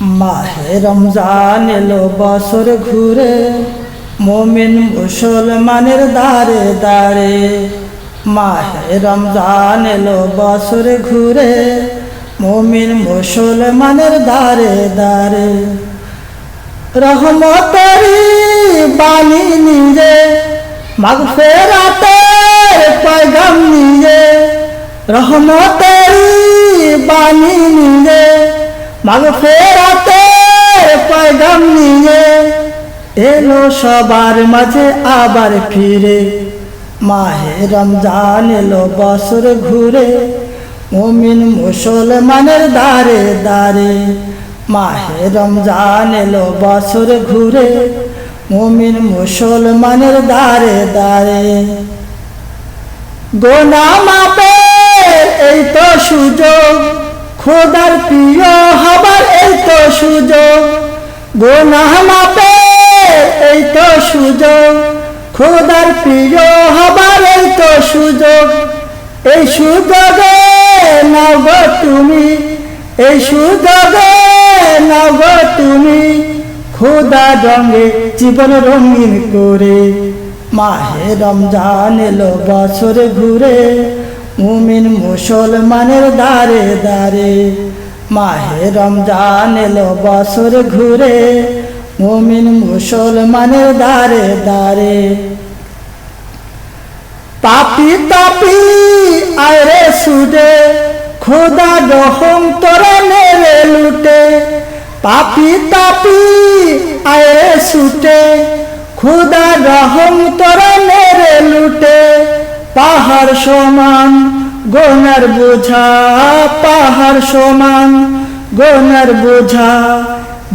মাহে রমজান এলো বছর ঘুরে, মমিন মুসলমানের দারে দারে মাহে রমজান এলো বছর ঘুরে, মমিন মুসলমানের দারে দারে রহমতরি বাণী নিয়ে মাগ ফেরাতের পয়গাম নিজে। রহমতরি বাণী নিয়ে মাগ ফেরাতের পয়গাম নিয়ে এলো সবার মাঝে আবার ফিরে। মাহে রমজান এলো বছর ঘুরে, মুমিন মুসলমানের দারে দারে মাহে রমজান এলো বছর ঘুরে, মুমিন মুসলমানের দারে দারে গোনা মাপে এই তো সুযোগ, খোদার প্রিয় সুযোগ গোনা মাপে, এই তো সুযোগ। খোদার প্রিয় হবার এই তো সুযোগ। এই সুযোগে নব তুমি, এই সুযোগে নব তুমি। খোদা রঙে জীবন রঙিন করে, মাহে রমজান এলো বছর ঘুরে, মুমিন মুসলমানের দারে দারে মাহে রমজান এলো বছর ঘুরে, মুমিন মুসলমানের দারে দারে পাপি তাপি আরে সুদে, খোদা রহম তোরা নেড়ে লুটে। পাপি তাপি আরে সুটে, খোদা রহম তোরা নেড়ে লুটে। পাহাড় সমান গোনার বোঝা পাহাড় সমান, গোনার বোঝা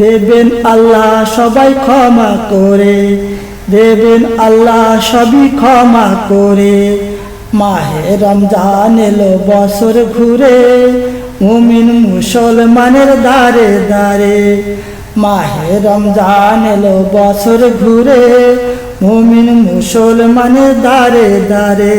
দেবেন আল্লাহ সবাই ক্ষমা করে, দেবেন আল্লাহ সবই ক্ষমা করে। মাহে রমজান এলো বছর ঘুরে, মুমিন মুসলমানের দারে দারে মাহে রমজান এলো বছর ঘুরে, মুমিন মুসলমানের দারে দারে